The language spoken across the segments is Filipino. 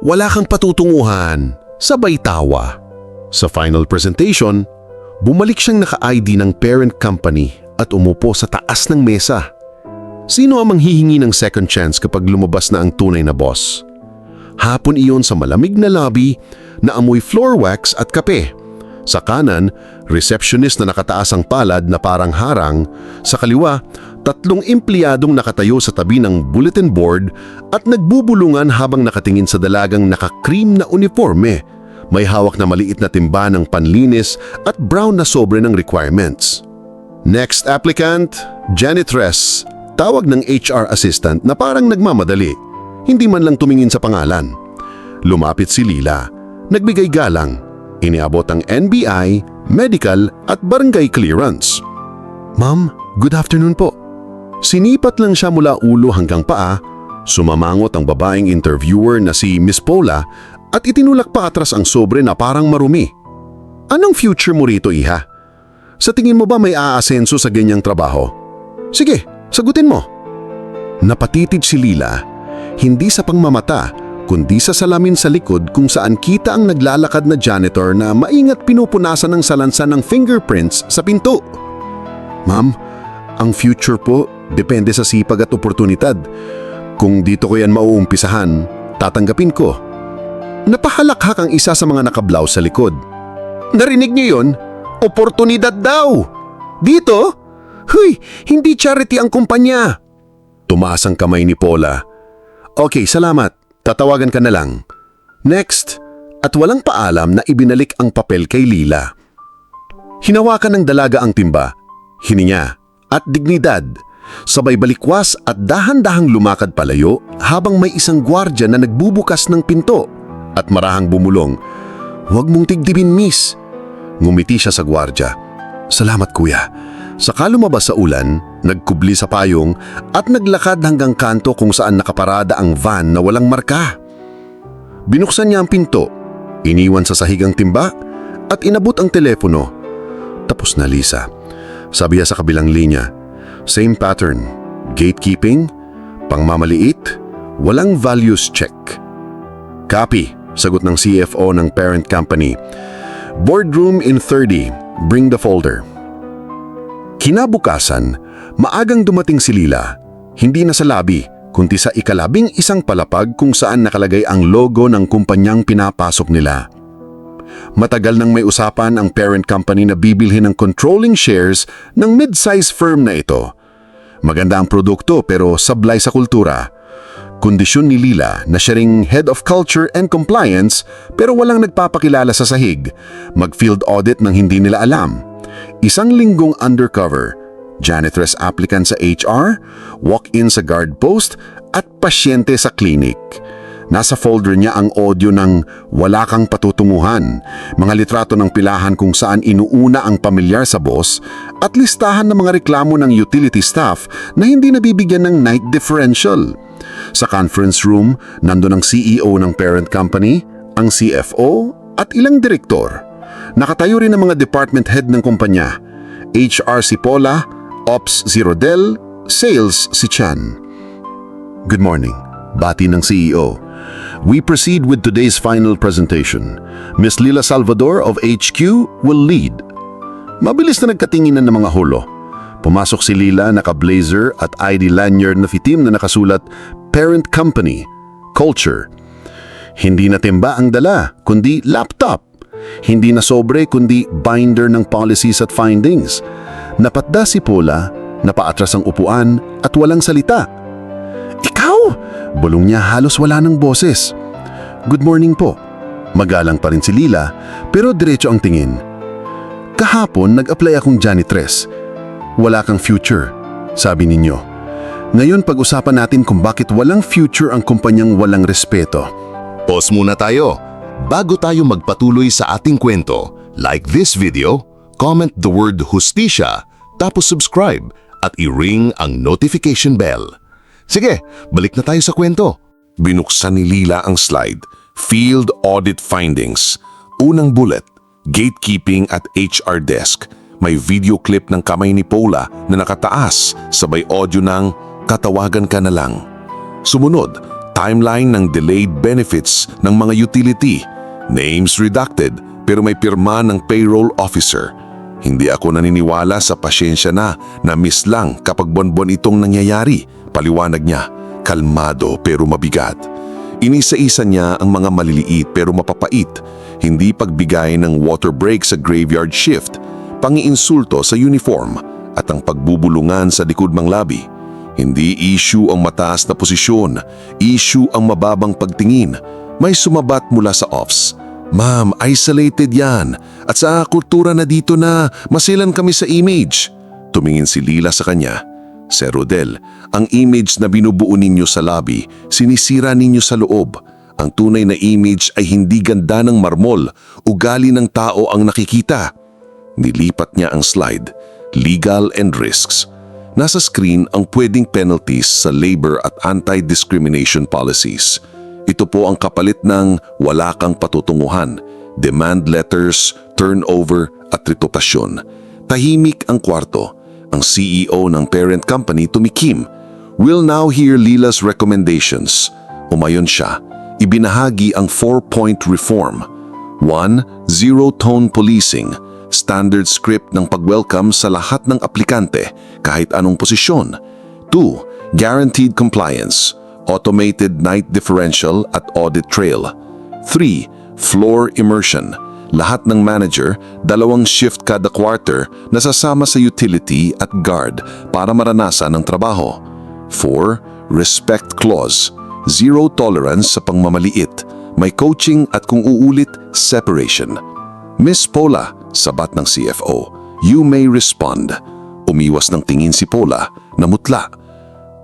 Wala kang patutunguhan. Sabay tawa. Sa final presentation, bumalik siyang naka-ID ng parent company at umupo sa taas ng mesa. Sino ang manghihingi ng second chance kapag lumabas na ang tunay na boss? Hapon iyon sa malamig na lobby na amoy floor wax at kape. Sa kanan, receptionist na nakataas ang palad na parang harang. Sa kaliwa, tatlong empleyadong nakatayo sa tabi ng bulletin board at nagbubulungan habang nakatingin sa dalagang naka-cream na uniforme. May hawak na maliit na timba ng panlinis at brown na sobre ng requirements. Next applicant, janitress. Tawag ng HR assistant na parang nagmamadali. Hindi man lang tumingin sa pangalan. Lumapit si Lila. Nagbigay galang. Iniabot ang NBI, medical at barangay clearance. Ma'am, good afternoon po. Sinipat lang siya mula ulo hanggang paa, sumamangot ang babaeng interviewer na si Miss Paula at itinulak pa atras ang sobre na parang marumi. Anong future mo rito, iha? Sa tingin mo ba may aasenso sa ganyang trabaho? Sige, sagutin mo. Napatitid si Lila, hindi sa pangmamata, kundi sa salamin sa likod kung saan kita ang naglalakad na janitor na maingat pinupunasan ng salansan ng fingerprints sa pinto. Ma'am, ang future po depende sa sipag at oportunidad. Kung dito ko yan mauumpisahan, tatanggapin ko. Napahalakhak ang isa sa mga nakablaw sa likod. Narinig niyo yon? Oportunidad daw! Dito? Huy, hindi charity ang kumpanya. Tumaas ang kamay ni Paula. Okay, salamat. Tatawagan ka na lang. Next, at walang paalam na ibinalik ang papel kay Lila. Hinawakan ng dalaga ang timba, hininga, at dignidad. Sabay balikwas at dahan-dahang lumakad palayo habang may isang gwardya na nagbubukas ng pinto at marahang bumulong. Huwag mong tigdibin, miss. Ngumiti siya sa gwardya. Salamat, kuya. Saka lumabas sa ulan, nagkubli sa payong at naglakad hanggang kanto kung saan nakaparada ang van na walang marka. Binuksan niya ang pinto, iniwan sa sahig ang timba at inabot ang telepono. Tapos na Lisa. Sabi niya sa kabilang linya, same pattern, gatekeeping, pangmamaliit, walang values check. Copy, sagot ng CFO ng parent company. Boardroom in 30, bring the folder. Kinabukasan, maagang dumating si Lila. Hindi na sa lobby, kundi sa ikalabing isang palapag kung saan nakalagay ang logo ng kumpanyang pinapasok nila. Matagal nang may usapan ang parent company na bibilhin ng controlling shares ng mid-size firm na ito. Maganda ang produkto pero sablay sa kultura. Kondisyon ni Lila na siya ring Head of Culture and Compliance pero walang nagpapakilala sa sahig. Mag-field audit ng hindi nila alam. Isang linggong undercover, janitress applicant sa HR, walk-in sa guard post at pasyente sa clinic. Nasa folder niya ang audio ng Wala Kang Patutunguhan, mga litrato ng pilahan kung saan inuuna ang pamilyar sa boss at listahan ng mga reklamo ng utility staff na hindi nabibigyan ng night differential. Sa conference room, nandun ang CEO ng parent company, ang CFO at ilang direktor. Nakatayo rin ang mga department head ng kumpanya. HR si Paula, Ops si Rodel, Sales si Chan. Good morning. Bati ng CEO. We proceed with today's final presentation. Miss Lila Salvador of HQ will lead. Mabilis na nagkatinginan ng mga hulo. Pumasok si Lila naka-blazer at ID lanyard na fitim na nakasulat Parent Company, Culture. Hindi na timba ang dala, kundi laptop. Hindi na sobre kundi binder ng policies at findings. Napatda si Paula, napaatras ang upuan at walang salita. Ikaw! Bulong niya halos wala ng boses. Good morning po. Magalang pa rin si Lila pero diretso ang tingin. Kahapon nag-apply akong janitress. Wala kang future, sabi ninyo. Ngayon pag-usapan natin kung bakit walang future ang kumpanyang walang respeto. Pause muna tayo. Bago tayo magpatuloy sa ating kwento, like this video, comment the word hustisya, tapos subscribe at i-ring ang notification bell. Sige, balik na tayo sa kwento. Binuksan ni Lila ang slide. Field Audit Findings. Unang bullet, Gatekeeping at HR Desk. May video clip ng kamay ni Paula na nakataas, sabay audio ng Katawagan ka na lang. Sumunod, timeline ng delayed benefits ng mga utility, names redacted pero may pirma ng payroll officer. Hindi ako naniniwala sa pasyensya na na miss lang kapag bonbon itong nangyayari. Paliwanag niya, kalmado pero mabigat. Inisa-isa niya ang mga maliliit pero mapapait, hindi pagbigay ng water break sa graveyard shift, pangiinsulto sa uniform at ang pagbubulungan sa likod ng labi. Hindi issue ang mataas na posisyon, issue ang mababang pagtingin. May sumabat mula sa offs. Ma'am, isolated yan. At sa kultura na dito na masilan kami sa image. Tumingin si Lila sa kanya. Sir Rodel, ang image na binubuo ninyo sa lobby, sinisira ninyo sa loob. Ang tunay na image ay hindi ganda ng marmol, ugali ng tao ang nakikita. Nilipat niya ang slide, legal and risks. Nasa screen ang pwedeng penalties sa labor at anti-discrimination policies. Ito po ang kapalit ng wala kang patutunguhan, demand letters, turnover at reputasyon. Tahimik ang kwarto. Ang CEO ng parent company tumikim. We'll now hear Lila's recommendations. Umayon siya. Ibinahagi ang four-point reform. 1. Zero-tone policing. Standard script ng pag-welcome sa lahat ng aplikante kahit anong posisyon. 2. Guaranteed compliance. Automated night differential at audit trail. 3. Floor immersion. Lahat ng manager, dalawang shift kada quarter na sasama sa utility at guard para maranasan ang trabaho. 4. Respect clause. Zero tolerance sa pangmamaliit. May coaching at kung uulit, separation. Miss Pola, sabat ng CFO, you may respond. Umiwas ng tingin si Pola, namutla.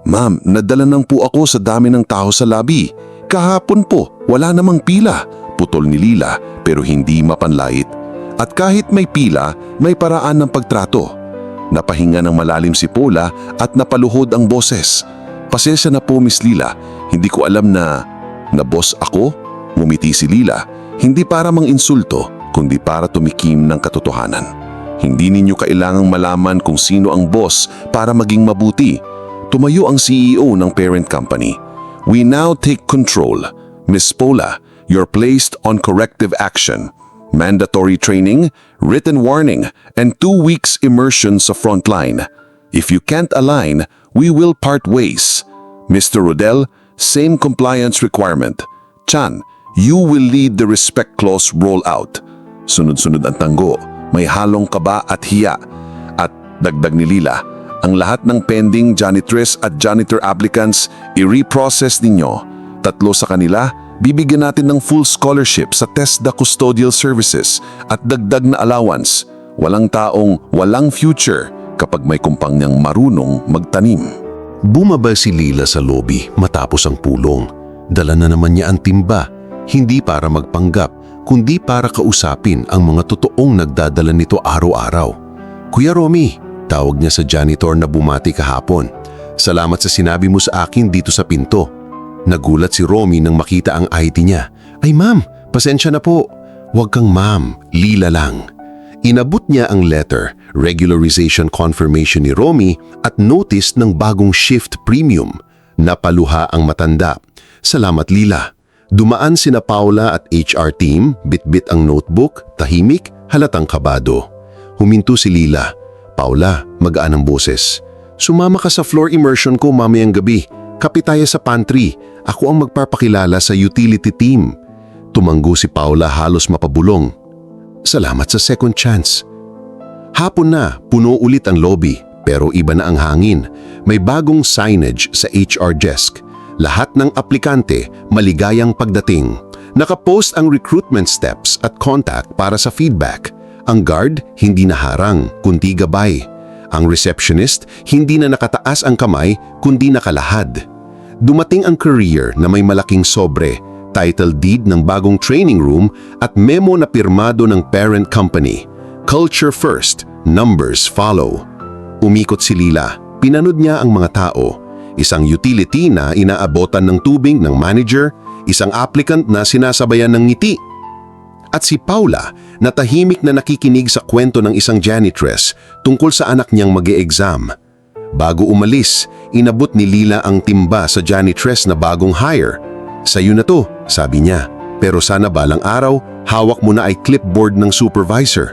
Ma'am, nadala nang po ako sa dami ng tao sa labi. Kahapon po, wala namang pila. Putol ni Lila pero hindi mapanlait. At kahit may pila, may paraan ng pagtrato. Napahinga ng malalim si Pola at napaluhod ang boses. Pasensya na po Miss Lila, hindi ko alam na... Na boss ako? Ngumiti si Lila, hindi para mang insulto, kundi para tumikim ng katotohanan. Hindi ninyo kailangang malaman kung sino ang boss para maging mabuti. Tumayo ang CEO ng parent company. We now take control. Miss Pola, you're placed on corrective action. Mandatory training, written warning, and two weeks immersion sa frontline. If you can't align, we will part ways. Mr. Rodel, same compliance requirement. Chan, you will lead the respect clause rollout. Sunod-sunod ang tanggo, may halong kaba at hiya. At dagdag ni Lila, ang lahat ng pending janitress at janitor applicants i-reprocess ninyo. Tatlo sa kanila, bibigyan natin ng full scholarship sa TESDA Custodial Services at dagdag na allowance. Walang taong walang future kapag may kumpang niyang marunong magtanim. Bumaba si Lila sa lobby matapos ang pulong. Dala na naman niya ang timba, hindi para magpanggap, kundi para kausapin ang mga totoong nagdadala nito araw-araw. Kuya Romy, tawag niya sa janitor na bumati kahapon. Salamat sa sinabi mo sa akin dito sa pinto. Nagulat si Romy nang makita ang ID niya. Ay ma'am, pasensya na po. Huwag kang ma'am, Lila lang. Inabot niya ang letter, regularization confirmation ni Romy at notice ng bagong shift premium. Napaluha ang matanda. Salamat Lila. Dumaan sina Paula at HR team, bitbit ang notebook, tahimik, halatang kabado. Huminto si Lila. Paula, magaan ang boses. Sumama ka sa floor immersion ko mamayang gabi. Kapi tayo sa pantry. Ako ang magpapakilala sa utility team. Tumanggo si Paula halos mapabulong. Salamat sa second chance. Hapon na, puno ulit ang lobby, pero iba na ang hangin. May bagong signage sa HR desk. Lahat ng aplikante maligayang pagdating. Nakapost ang recruitment steps at contact para sa feedback. Ang guard hindi naharang, kundi gabay. Ang receptionist hindi na nakataas ang kamay, kundi nakalahad. Dumating ang career na may malaking sobre, title deed ng bagong training room at memo na pirmado ng parent company. Culture first, numbers follow. Umikot si Lila, pinanood niya ang mga tao. Isang utility na inaabotan ng tubig ng manager, isang applicant na sinasabayan ng ngiti. At si Paula, na tahimik na nakikinig sa kwento ng isang janitress tungkol sa anak niyang mag exam Bago umalis, inabot ni Lila ang timba sa janitress na bagong hire Sa'yo na to, sabi niya. Pero sana balang araw, hawak mo na ay clipboard ng supervisor.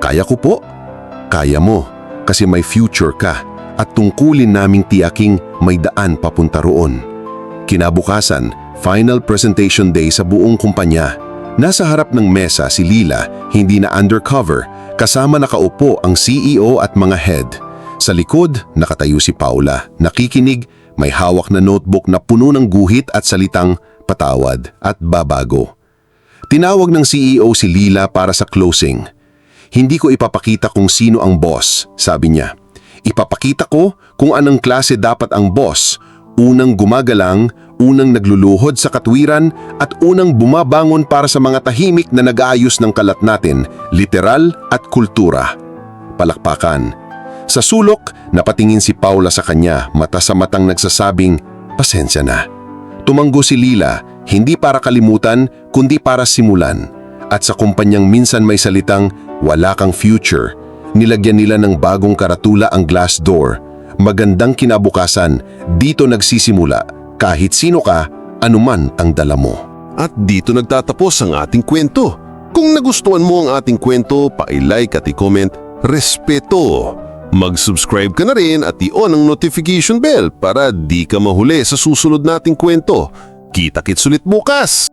Kaya ko po. Kaya mo, kasi may future ka at tungkulin naming tiyaking may daan papunta roon. Kinabukasan, final presentation day sa buong kumpanya. Nasa harap ng mesa si Lila, hindi na undercover, kasama nakaupo ang CEO at mga head. Sa likod, nakatayo si Paula, nakikinig, may hawak na notebook na puno ng guhit at salitang patawad at babago. Tinawag ng CEO si Lila para sa closing. Hindi ko ipapakita kung sino ang boss, sabi niya. Ipapakita ko kung anong klase dapat ang boss. Unang gumagalang, unang nagluluhod sa katwiran at unang bumabangon para sa mga tahimik na nag-aayos ng kalat natin, literal at kultura. Palakpakan. Sa sulok, napatingin si Paula sa kanya, mata sa matang nagsasabing, pasensya na. Tumanggo si Lila, hindi para kalimutan, kundi para simulan. At sa kumpanyang minsan may salitang, wala kang future, nilagyan nila ng bagong karatula ang glass door. Magandang kinabukasan, dito nagsisimula. Kahit sino ka, anuman ang dala mo. At dito nagtatapos ang ating kwento. Kung nagustuhan mo ang ating kwento, pa-like at i-comment, respeto. Mag-subscribe ka na rin at i-on ang notification bell para di ka mahuli sa susunod nating kwento. Kita-kits ulit bukas!